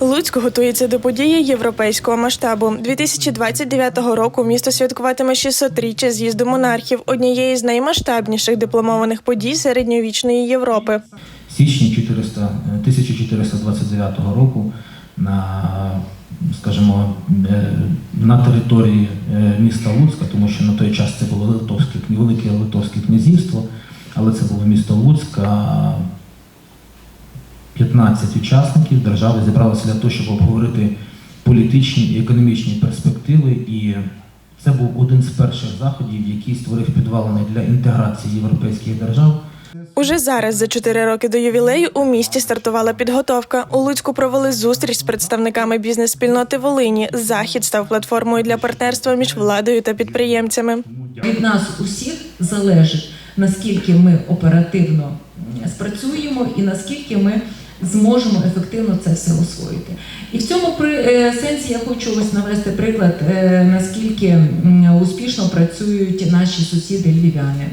Луцьк готується до події європейського масштабу. 2029 року місто святкуватиме 600-річчя з'їзду монархів, однієї з наймасштабніших дипломованих подій середньовічної Європи. В січні 400, е, 1429 року на, скажімо, е, на території е, міста Луцька, тому що на той час це було Литовське, Велике Литовське князівство, але це було місто Луцька. 15 учасників держави зібралися для того, щоб обговорити політичні і економічні перспективи. І це був один з перших заходів, який створив підвалини для інтеграції європейських держав. Уже зараз, за чотири роки до ювілею, у місті стартувала підготовка. У Луцьку провели зустріч з представниками бізнес-спільноти Волині. Захід став платформою для партнерства між владою та підприємцями. Від нас усіх залежить, наскільки ми оперативно спрацюємо і наскільки ми зможемо ефективно це все освоїти. І в цьому при е, сенсі я хочу ось навести приклад, е, наскільки успішно працюють наші сусіди львів'яни.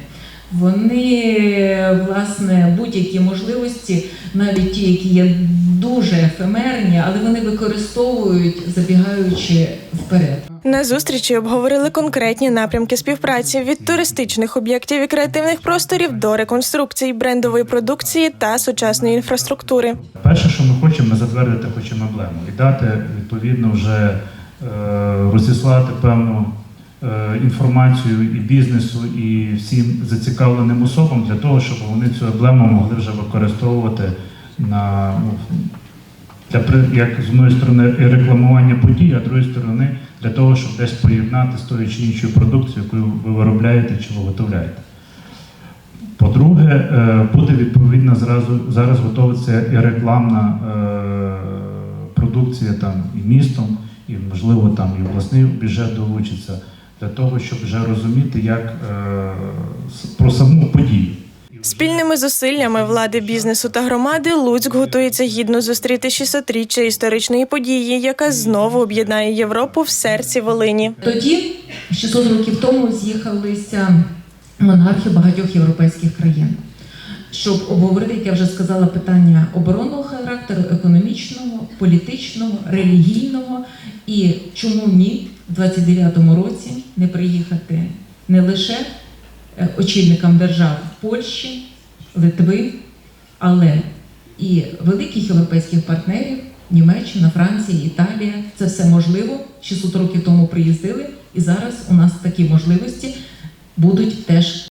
Вони власне будь-які можливості, навіть ті, які є дуже ефемерні, але вони використовують, забігаючи вперед. На зустрічі обговорили конкретні напрямки співпраці від туристичних об'єктів і креативних просторів до реконструкції брендової продукції та сучасної інфраструктури. Перше, що ми хочемо, ми затвердити хочемо емблему і дати відповідно вже е, розіслати певну інформацію і бізнесу, і всім зацікавленим особам для того, щоб вони цю емблему могли вже використовувати на для як з одної сторони рекламування подій, а з другої сторони для того, щоб десь поєднати з тою чи іншою продукцією, яку ви виробляєте чи виготовляєте. По-друге, е, буде відповідно зразу зараз готується і рекламна е, продукція там і містом, і можливо там і обласний бюджет долучиться для того, щоб вже розуміти, як е, про саму подію. Спільними зусиллями влади, бізнесу та громади Луцьк готується гідно зустріти 600-річчя історичної події, яка знову об'єднає Європу в серці Волині. Тоді, 600 років тому, з'їхалися монархи багатьох європейських країн, щоб обговорити, як я вже сказала, питання оборонного характеру, економічного, політичного, релігійного і чому ні в 29-му році не приїхати не лише е, очільникам держав Польщі, Литви, але і великих європейських партнерів Німеччина, Франція, Італія. Це все можливо. 600 років тому приїздили, і зараз у нас такі можливості будуть теж